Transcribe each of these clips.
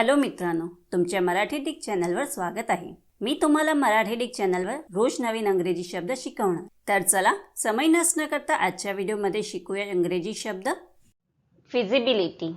Hello मित्रांनो तुमच्या Marathi Dick चॅनलवर स्वागत आहे. मी तुम्हाला मराठी डिक चॅनलवर रोज नवीन अंग्रेजी शब्द शिकवणार. तर चला समय नसणं करता आजच्या व्हिडिओमध्ये शिकूया इंग्रजी शब्द. फिजिबिलिटी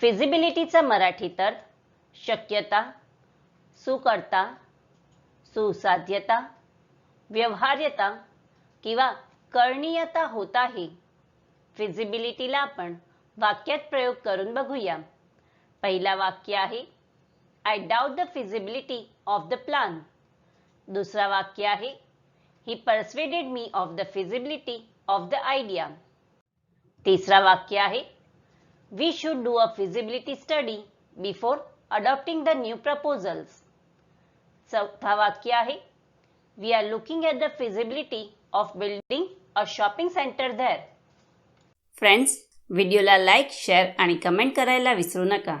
फिजिबिलिटीचा मराठीत अर्थ शक्यता सुकर्ता सुसाध्यता व्यवहार्यता किंवा करणीयता होत आहे फिजिबिलिटीला आपण वाक्यात प्रयोग करून बघूया. पहिला वाक्य आहे I doubt the feasibility of the plan दुसरा वाक्य आहे he persuaded me of the feasibility of the idea तिसरा वाक्य आहे we should do a feasibility study before adopting the new proposals चौथा वाक्य आहे we are looking at the feasibility of building a shopping centre धॅर friends व्हिडिओला like share आणि comment करायला विसरू नका.